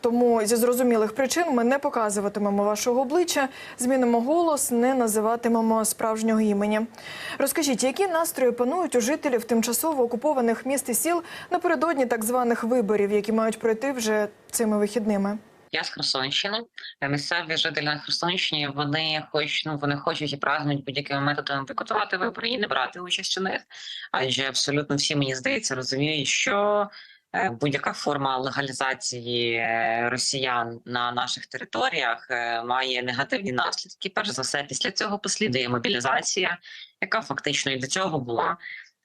Тому зі зрозумілих причин ми не показуватимемо вашого обличчя, змінимо голос, не називатимемо справжнього імені. Розкажіть, які настрої панують у жителів тимчасово окупованих міст і сіл напередодні так званих виборів, які мають пройти вже цими вихідними? Я з Херсонщини. Е, Місцеві жителі на Херсонщині вони хоч ну вони хочуть і прагнуть будь-якими методами бойкотувати вибори і не брати участь у них. Адже абсолютно всі мені здається розуміють, що будь-яка форма легалізації е, росіян на наших територіях е, має негативні наслідки. Перш за все, після цього послідує мобілізація, яка фактично і до цього була.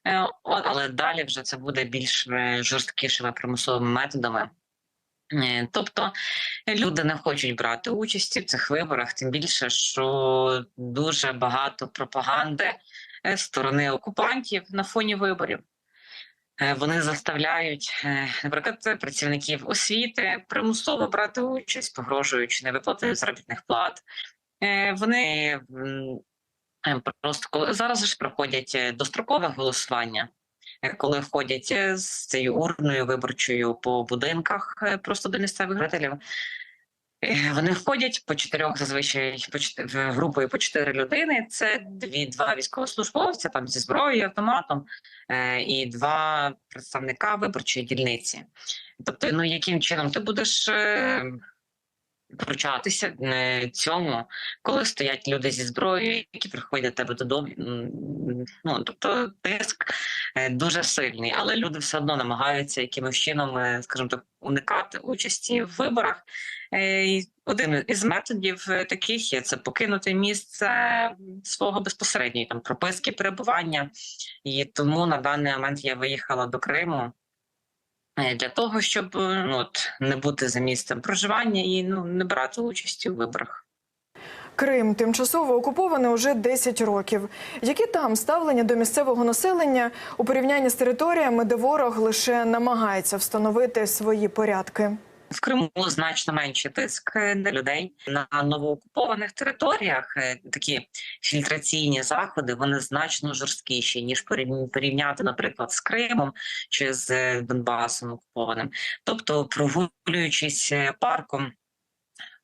Е, Але далі вже це буде більш е, жорсткішими примусовими методами. Е, Тобто люди не хочуть брати участі в цих виборах, тим більше, що дуже багато пропаганди е, сторони окупантів на фоні виборів. Е, Вони заставляють, е, наприклад, працівників освіти примусово брати участь, погрожуючи невиплатою заробітних плат. Е, Вони просто зараз ж проходять дострокове голосування коли ходять з цією урною виборчою по будинках просто до місцевих жителів. Е, Вони входять по чотирьох зазвичай по групою по чотири людини. Це дві два військовослужбовця там зі зброєю, автоматом е, і два представника виборчої дільниці. Тобто, ну яким чином ти будеш е, вручатися е, цьому, коли стоять люди зі зброєю, які приходять до тебе додому. Ну тобто тиск е, дуже сильний, але люди все одно намагаються якимось чином, е, скажімо так, уникати участі в виборах. Один із методів таких є це покинути місце свого безпосередньої там прописки перебування. І тому на даний момент я виїхала до Криму для того, щоб е, ну, от, не бути за місцем проживання і ну не брати участі у виборах. Крим тимчасово окупований уже 10 років. Які там ставлення до місцевого населення у порівнянні з територіями, де ворог лише намагається встановити свої порядки? В Криму значно менший тиск е, на людей на новоокупованих територіях. е, Такі фільтраційні заходи вони значно жорсткіші ніж порівня- порівняти, наприклад, з Кримом чи з е, Донбасом окупованим. Тобто, прогулюючись парком.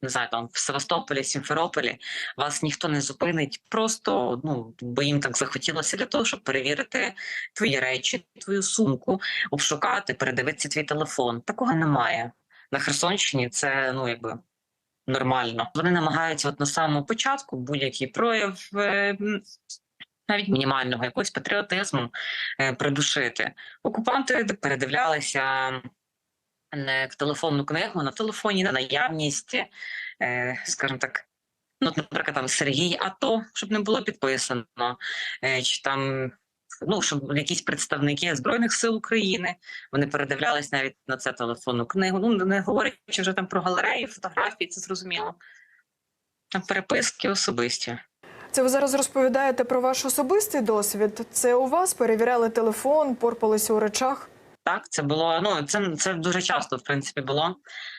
Не знаю, там в Севастополі, Сімферополі вас ніхто не зупинить, просто ну бо їм так захотілося для того, щоб перевірити твої речі, твою сумку, обшукати, передивитися твій телефон. Такого немає на Херсонщині це ну якби нормально. Вони намагаються от на самому початку будь-який прояв. е, Навіть мінімального якогось патріотизму е, придушити. Окупанти передивлялися не в телефонну книгу на телефоні на наявність, е, скажімо так, ну, наприклад, там Сергій АТО, щоб не було підписано, чи там ну, щоб якісь представники Збройних сил України вони передивлялись навіть на це телефонну книгу. Ну не говорячи вже там про галереї, фотографії, це зрозуміло. Там переписки особисті. Це ви зараз розповідаєте про ваш особистий досвід? Це у вас перевіряли телефон, порпалися у речах? Так, це було ну це, це дуже часто в принципі було.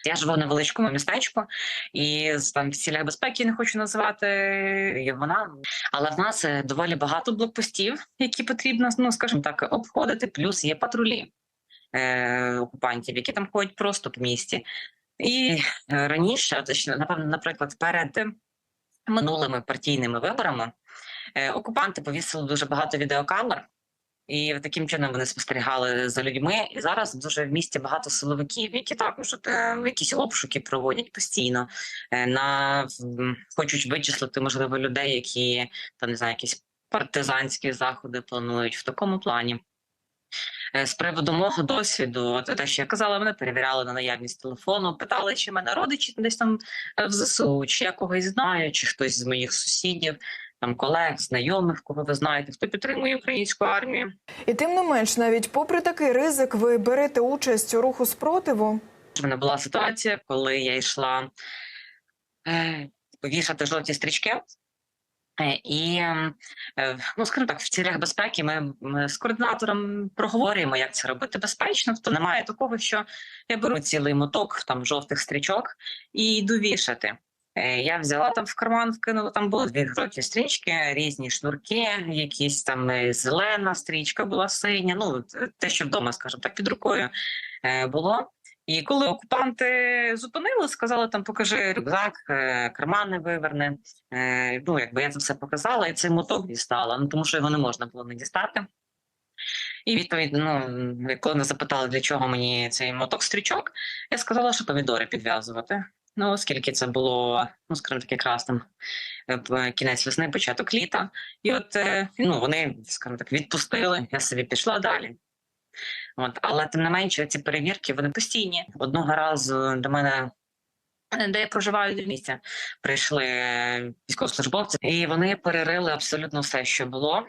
Я живу в невеличкому містечку, і там в безпеки не хочу називати його назву. Але в нас е, доволі багато блокпостів, які потрібно, ну скажімо так, обходити. Плюс є патрулі е, окупантів, які там ходять просто по місті. І е, раніше, точно, напевно, наприклад, перед минулими партійними виборами е, окупанти повісили дуже багато відеокамер. І таким чином вони спостерігали за людьми. І зараз дуже в місті багато силовиків, які також от, е, якісь обшуки проводять постійно. е, На хочуть вичислити можливо людей, які там не знаю, якісь партизанські заходи планують в такому плані. Е, З приводу мого досвіду, те, що я казала, мене перевіряли на наявність телефону, питали, чи мене родичі десь там в ЗСУ, чи я когось знаю, чи хтось з моїх сусідів, там колег, знайомих, кого ви знаєте, хто підтримує українську армію. І тим не менш, навіть попри такий ризик, ви берете участь у руху спротиву. У мене була ситуація, коли я йшла е, повішати жовті стрічки. Е, І е, ну, скажімо так, в цілях безпеки ми, ми з координатором проговорюємо, як це робити безпечно. Тобто немає такого, що я беру цілий моток там жовтих стрічок і йду вішати. Е, Я взяла там в карман, вкинула там були дві жовті стрічки, різні шнурки, якісь там е, зелена стрічка була синя. Ну те, що вдома, скажімо так, під рукою е, було. І коли окупанти зупинили, сказали там покажи рюкзак, е, кармани виверни. Е, Ну, якби я це все показала, і цей моток дістала, ну тому що його не можна було не дістати. І відповідно, ну, коли мене запитали, для чого мені цей моток стрічок, я сказала, що помідори підв'язувати. Ну, оскільки це було, ну, скажімо так, якраз там е, кінець весни, початок літа. І от е, ну, вони, скажімо так, відпустили, я собі пішла далі. От, але тим не менше, ці перевірки вони постійні. Одного разу до мене, е, де я проживаю до місця, прийшли військовослужбовці, і вони перерили абсолютно все, що було.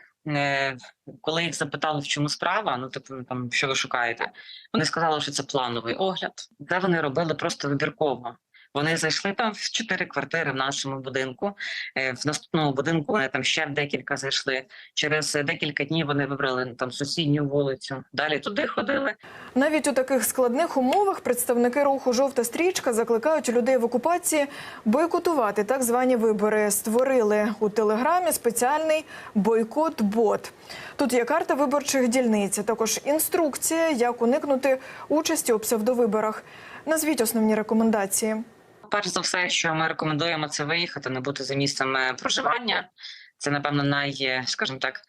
Коли їх запитали, в чому справа, ну типу там що ви шукаєте, вони сказали, що це плановий огляд. Це вони робили просто вибірково. Вони зайшли там в чотири квартири в нашому будинку. Е, В наступному будинку вони там ще в декілька зайшли. Через е, декілька днів вони вибрали ну, там сусідню вулицю. Далі туди ходили. Навіть у таких складних умовах представники руху Жовта стрічка закликають людей в окупації бойкотувати так звані вибори. Створили у телеграмі спеціальний бойкот-бот. Тут є карта виборчих дільниць, також інструкція, як уникнути участі у псевдовиборах. Назвіть основні рекомендації. Перш за все, що ми рекомендуємо, це виїхати, не бути за місцем проживання. Це, напевно, най, скажімо так,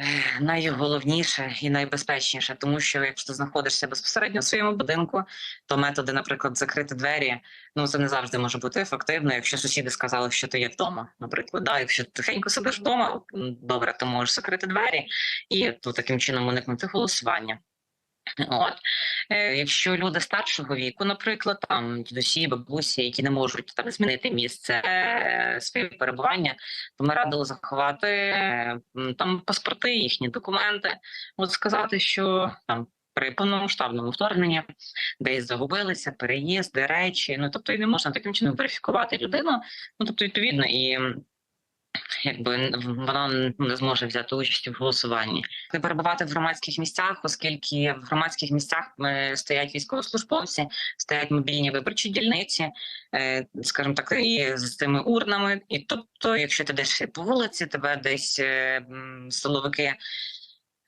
е, найголовніше і найбезпечніше, тому що якщо ти знаходишся безпосередньо в своєму будинку, то методи, наприклад, закрити двері, ну це не завжди може бути ефективно. Якщо сусіди сказали, що ти є вдома, наприклад, да, якщо ти тихенько сидиш вдома, добре, то можеш закрити двері і то таким чином уникнути голосування. От Е, якщо люди старшого віку, наприклад, там дідусі, бабусі, які не можуть там змінити місце е, своє перебування, то ми радили заховати е, там паспорти, їхні документи. От сказати, що там при повномасштабному вторгненні десь загубилися, переїзди, речі. Ну тобто і не можна таким чином верифікувати людину. Ну тобто, відповідно, і якби вона не зможе взяти участь у голосуванні. Не перебувати в громадських місцях, оскільки в громадських місцях е, стоять військовослужбовці, стоять мобільні виборчі дільниці, е, скажімо так, і з цими урнами. І тобто, якщо ти йдеш по вулиці, тебе десь е, силовики.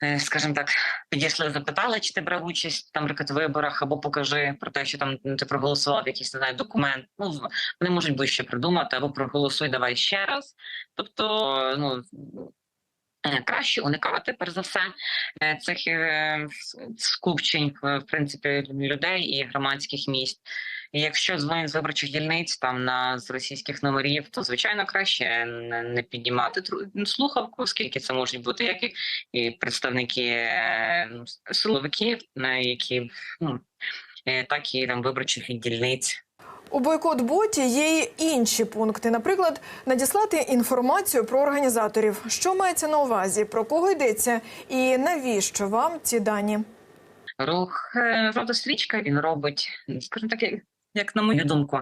Е, Скажімо так, підійшли, запитали, чи ти брав участь там в виборах, або покажи про те, що там ну, ти проголосував якийсь не знаю, документ. Ну вони можуть будь-що придумати, або проголосуй, давай ще раз. Тобто, ну е, краще уникати перш за все е, цих скупчень в принципі людей і громадських місць. І якщо дзвонять з виборчих дільниць там на з російських номерів, то звичайно краще не, піднімати тру- слухавку, оскільки це можуть бути як і, і представники е, ну, силовиків, е, які ну, е, так і там виборчих дільниць. У бойкот-боті є й інші пункти. Наприклад, надіслати інформацію про організаторів. Що мається на увазі, про кого йдеться, і навіщо вам ці дані? Рух «Жовта він робить, скажімо так, як, на мою думку,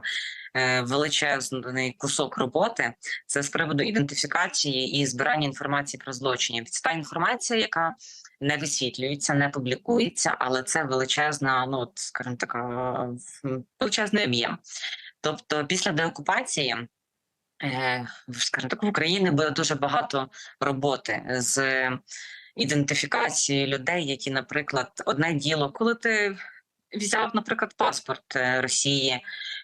е, величезний кусок роботи. Це з приводу ідентифікації і збирання інформації про злочини. Це та інформація, яка не висвітлюється, не публікується, але це величезна, ну от, скажімо так, е, величезний об'єм. Тобто, після деокупації. е, Скажімо так, в Україні буде дуже багато роботи з ідентифікації людей, які, наприклад, одне діло, коли ти взяв, наприклад, паспорт е, Росії,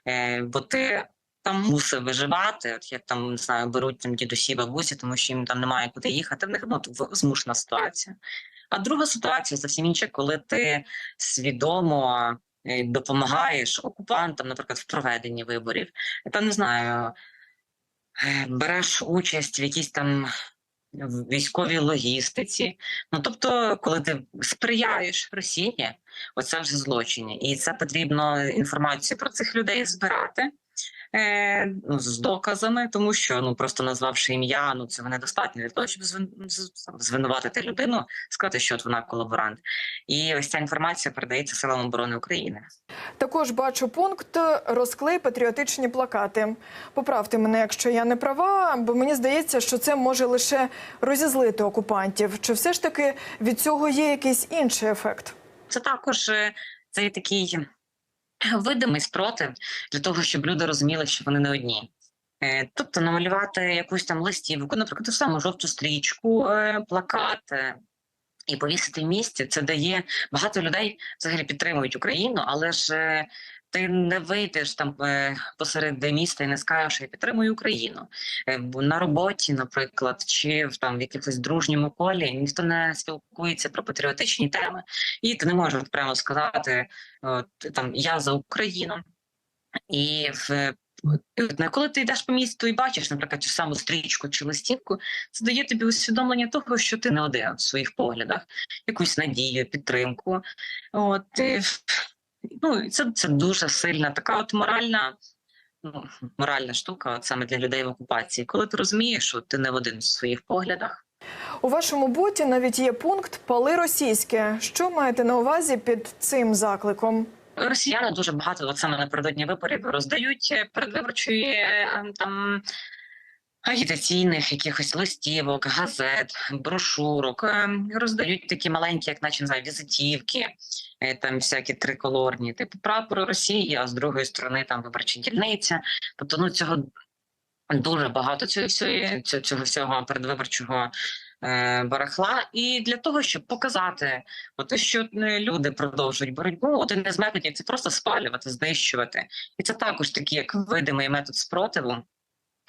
е, бо ти там мусив виживати, от як там не знаю, беруть там дідусі, бабусі, тому що їм там немає куди їхати. В них ну змушена ситуація. А друга ситуація зовсім інша, коли ти свідомо е, допомагаєш окупантам, наприклад, в проведенні виборів. Та не знаю, береш участь в якійсь там військовій логістиці. Ну тобто, коли ти сприяєш Росії, оце вже злочині, і це потрібно інформацію про цих людей збирати. Е, з доказами, тому що ну просто назвавши ім'я, ну цього недостатньо для того, щоб звин... звинуватити людину, сказати, що от вона колаборант. І ось ця інформація передається силам оборони України. Також бачу пункт розклей патріотичні плакати. Поправте мене, якщо я не права, бо мені здається, що це може лише розізлити окупантів. Чи все ж таки від цього є якийсь інший ефект? Це також е, цей такий видимий спротив для того, щоб люди розуміли, що вони не одні. Е, Тобто намалювати якусь там листівку, наприклад, ту саму жовту стрічку, е, плакат, е, і повісити в місті. Це дає багато людей взагалі підтримують Україну, але ж ти не вийдеш там е, посеред міста і не скажеш, що я підтримую Україну. Е, На роботі, наприклад, чи в там в якихось дружньому колі ніхто не спілкується про патріотичні теми, і ти не можеш прямо сказати там я за Україну. І в коли ти йдеш по місту і бачиш, наприклад, ту саму стрічку чи листівку, це дає тобі усвідомлення того, що ти не один в своїх поглядах, якусь надію, підтримку. От і, ну, і це, це дуже сильна така от моральна. Ну, моральна штука, от саме для людей в окупації, коли ти розумієш, що ти не в один в своїх поглядах. У вашому боті навіть є пункт Пали російське. Що маєте на увазі під цим закликом? Росіяни дуже багато от саме напередодні виборів роздають е, передвиборчої е, там агітаційних якихось листівок, газет, брошурок. е, Роздають такі маленькі, як наче знаю, візитівки, там всякі триколорні, типу прапор Росії, а з другої сторони там виборча дільниця. Тобто, ну цього дуже багато цього всього, цього, всього передвиборчого е, барахла. І для того, щоб показати, от що е, люди продовжують боротьбу, один із методів це просто спалювати, знищувати. І це також такий як видимий метод спротиву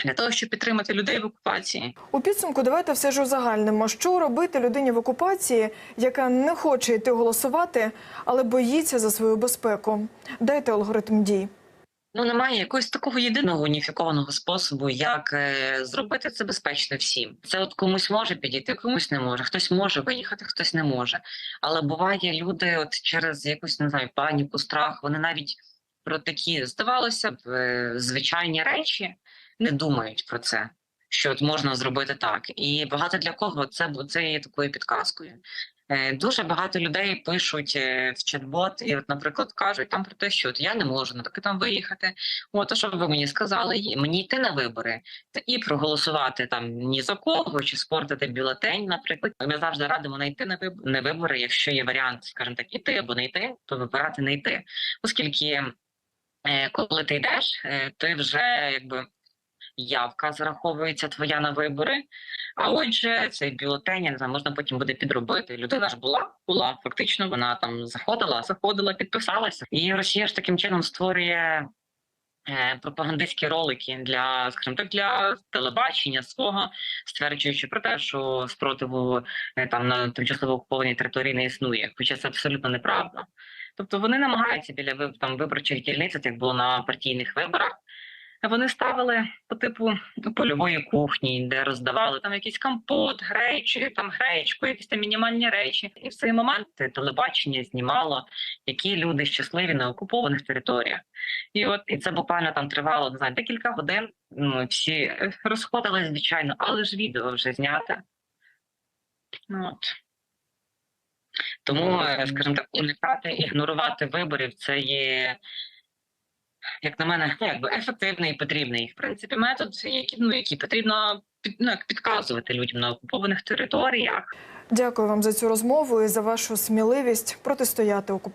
для того, щоб підтримати людей в окупації. У підсумку давайте все ж узагальнимо, що робити людині в окупації, яка не хоче йти голосувати, але боїться за свою безпеку. Дайте алгоритм дій. Ну немає якогось такого єдиного уніфікованого способу, як е, зробити це безпечно всім. Це от комусь може підійти, комусь не може. Хтось може виїхати, хтось не може. Але буває люди, от через якусь не знаю, паніку, страх, вони навіть про такі здавалося б е, звичайні речі не думають про це. Що от можна зробити так, і багато для кого це це є такою підказкою. Е, Дуже багато людей пишуть е, в чат-бот, і, от, наприклад, кажуть там про те, що от я не можу на таки там виїхати. От що ви мені сказали, мені йти на вибори та і проголосувати там ні за кого чи спортити бюлетень. Наприклад, ми завжди радимо не йти на вибори, якщо є варіант, скажімо так, іти або не йти, то вибирати не йти, оскільки е, коли ти йдеш, ти вже якби явка зараховується твоя на вибори. А отже, цей бюлетень, можна потім буде підробити. Людина ж була, була фактично. Вона там заходила, заходила, підписалася. І Росія ж таким чином створює е, пропагандистські ролики для, скажімо так, для телебачення свого, стверджуючи про те, що спротиву е, там на тимчасово окупованій території не існує, хоча це абсолютно неправда. Тобто вони намагаються біля там виборчих дільниць, як було на партійних виборах. Вони ставили по типу польової кухні, де роздавали там якийсь компот, гречі, там гречку, якісь там мінімальні речі. І в цей момент телебачення знімало, які люди щасливі на окупованих територіях. І от і це буквально там тривало не знаю, декілька годин. Ну всі розходились, звичайно, але ж відео вже зняте. Ну, от. Тому, е, скажімо так, уникати, ігнорувати виборів це є як на мене, ну, якби ефективний потрібний в принципі метод, який ну який потрібно під ну, як підказувати людям на окупованих територіях. Дякую вам за цю розмову і за вашу сміливість протистояти окупації.